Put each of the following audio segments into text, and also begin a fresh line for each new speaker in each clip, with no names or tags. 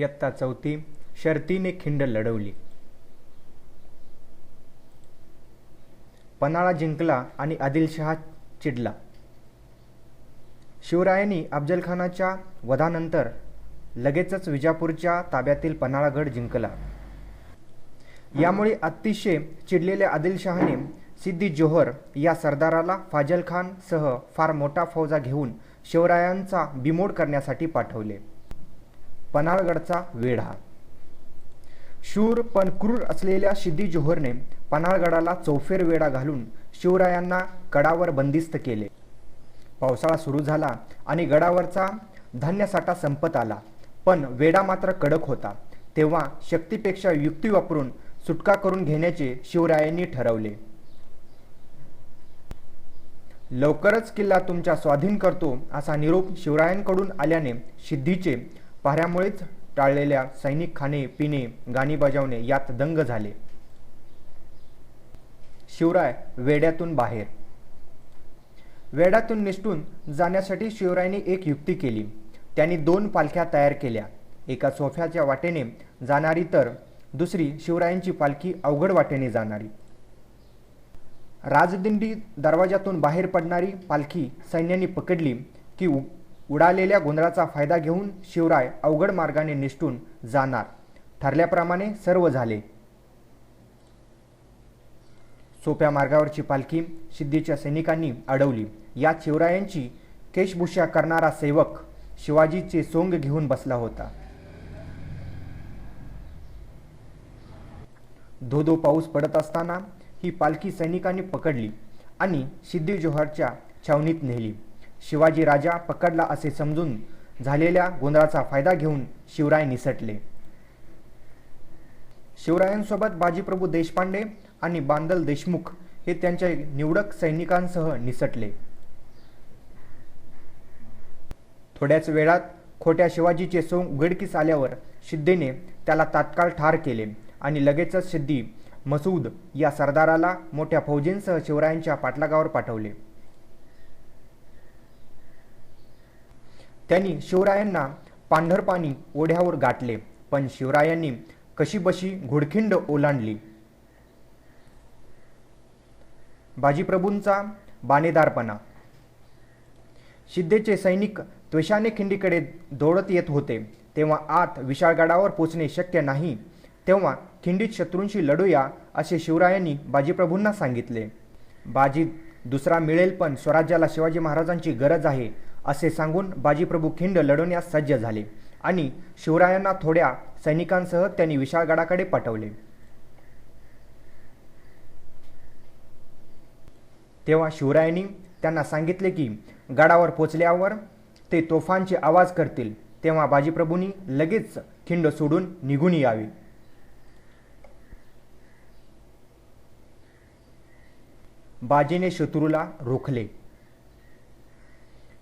इयत्ता चौथी शर्तीने खिंड लढवली. पन्हाळा जिंकला आणि आदिलशहा चिडला. शिवरायांनी अफजलखानाच्या वधानंतर लगेचच विजापूरच्या ताब्यातील पन्हाळागड जिंकला. यामुळे अतिशय चिडलेल्या आदिलशहाने सिद्दी जोहर या सरदाराला फाजल खान सह फार मोठा फौजा घेऊन शिवरायांचा बिमोड करण्यासाठी पाठवले. पन्हाळगडचा वेढा. शूर पण क्रूर असलेल्या सिद्धी जोहरने पन्हाळगडाला चौफेर वेढा घालून शिवरायांना गडावर बंदिस्त केले. पावसाळा सुरू झाला आणि गडावरचा धान्यसाठा संपत आला. पण वेढा मात्र कडक होता. तेव्हा शक्तीपेक्षा युक्ती वापरून सुटका करून घेण्याचे शिवरायांनी ठरवले. लवकरच किल्ला तुमच्या स्वाधीन करतो असा निरोप शिवरायांकडून आल्याने सिद्धीचे पहाऱ्यामुळेच टाळलेल्या सैनिक खाणे पिणे गाणी बजावणे यात दंग झाले. शिवराय वेड्यातून बाहेर. वेड्यातून निसटून जाण्यासाठी शिवरायने एक युक्ती केली. त्यांनी दोन पालख्या तयार केल्या. एका सोफ्याच्या वाटेने जाणारी तर दुसरी शिवरायांची पालखी अवघड वाटेने जाणारी. राजदिंडी दरवाजातून बाहेर पडणारी पालखी सैन्याने पकडली की उडालेल्या गोंधळाचा फायदा घेऊन शिवराय अवघड मार्गाने निष्ठून जाणार. ठरल्याप्रमाणे सर्व झाले. सोप्या मार्गावरची पालखी सिद्धीच्या सैनिकांनी अडवली. यात शिवरायांची केशभूषा करणारा सेवक शिवाजीचे सोंग घेऊन बसला होता. धोधो पाऊस पडत असताना ही पालखी सैनिकांनी पकडली आणि सिद्धी जोहरच्या छावणीत नेली. शिवाजी राजा पकडला असे समजून झालेल्या गोंधळाचा फायदा घेऊन शिवराय निसटले. शिवरायांसोबत बाजीप्रभू देशपांडे आणि बांदल देशमुख हे त्यांच्या निवडक सैनिकांसह निसटले. थोड्याच वेळात खोट्या शिवाजीचे सोंग उघडकीस आल्यावर सिद्धीने त्याला तात्काळ ठार केले आणि लगेचच सिद्धी मसूद या सरदाराला मोठ्या फौजींसह शिवरायांच्या पाठलागावर पाठवले. त्यांनी शिवरायांना पांढरपाणी ओढ्यावर गाठले पण शिवरायांनी कशीबशी घोडखिंड ओलांडली? बाजीप्रभूंचा बाणेदारपणा. सिद्धेचे सैनिक त्वेषाने खिंडीकडे दौडत येत होते तेव्हा आत विशाळगडावर पोचणे शक्य नाही तेव्हा खिंडीत शत्रूंशी लढूया असे शिवरायांनी बाजीप्रभूंना सांगितले. बाजी दुसरा मिळेल पण स्वराज्याला शिवाजी महाराजांची गरज आहे असे सांगून बाजीप्रभू खिंड लढवण्यास सज्ज झाले आणि शिवरायांना थोड्या सैनिकांसह त्यांनी विशाळगडाकडे पाठवले. तेव्हा शिवरायांनी त्यांना सांगितले की गडावर पोचल्यावर ते तोफांचे आवाज करतील तेव्हा बाजीप्रभूंनी लगेच खिंड सोडून निघून यावे. बाजीने शत्रूला रोखले.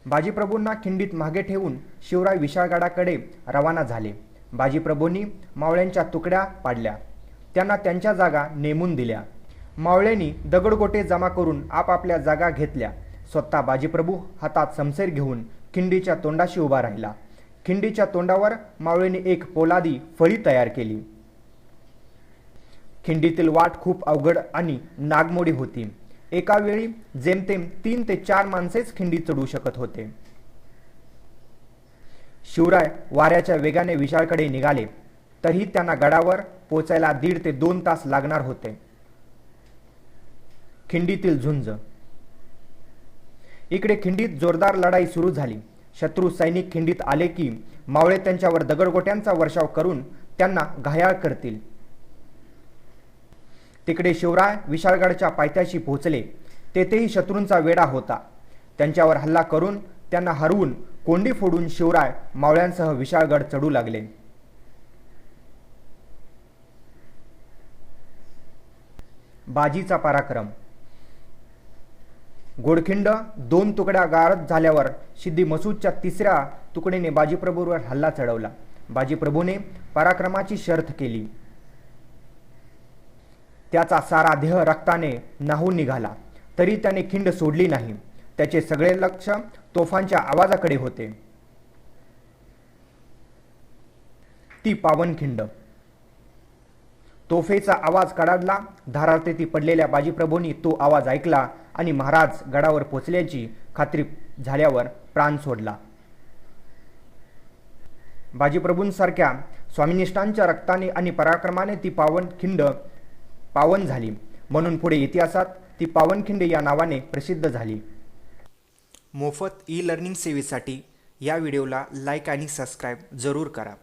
बाजीप्रभूंना खिंडीत मागे ठेवून शिवराय विशाळगडाकडे रवाना झाले. बाजीप्रभूंनी मावळ्यांच्या तुकड्या पाडल्या. त्यांना त्यांच्या जागा नेमून दिल्या. मावळ्यांनी दगडगोटे जमा करून आपापल्या जागा घेतल्या. स्वतः बाजीप्रभू हातात समसेर घेऊन खिंडीच्या तोंडाशी उभा राहिला. खिंडीच्या तोंडावर मावळेने एक पोलादी फळी तयार केली. खिंडीतील वाट खूप अवघड आणि नागमोडी होती. एका वेळी जेमतेम तीन ते चार माणसेच खिंडी चढू शकत होते. शिवराय वाऱ्याच्या वेगाने विशाळकडे निघाले तरी त्यांना गडावर पोचायला दीड ते दोन तास लागणार होते. खिंडीतील झुंज. इकडे खिंडीत जोरदार लढाई सुरू झाली. शत्रू सैनिक खिंडीत आले की मावळे त्यांच्यावर दगडगोट्यांचा वर्षाव करून त्यांना घायाळ करतील. तिकडे शिवराय विशाळगडच्या पायथ्याशी पोहोचले. तेथेही शत्रूंचा वेढा होता. त्यांच्यावर हल्ला करून त्यांना हरवून कोंडी फोडून शिवराय मावळ्यांसह विशाळगड चढू लागले. बाजीचा पराक्रम. गोडखिंड दोन तुकड्या गारद झाल्यावर सिद्धी मसूदच्या तिसऱ्या तुकडीने बाजीप्रभूवर हल्ला चढवला. बाजीप्रभूने पराक्रमाची शर्थ केली. त्याचा सारा देह रक्ताने नाहून निघाला. तरी त्याने खिंड सोडली नाही. त्याचे सगळे लक्ष तोफांच्या आवाजाकडे होते. ती पावनखिंड तोफेचा आवाज कडाडला. धारातेती पडलेल्या बाजीप्रभूंनी तो आवाज ऐकला आणि महाराज गडावर पोचल्याची खात्री झाल्यावर प्राण सोडला. बाजीप्रभूंसारख्या स्वामिनिष्ठांच्या रक्ताने आणि पराक्रमाने ती पावनखिंड पावन झाली. म्हणून पुढे इतिहासात ती पावनखिंड या नावाने प्रसिद्ध झाली. मोफत ई लर्निंग सेवेसाठी या व्हिडिओला लाईक आणि सबस्क्राईब जरूर करा.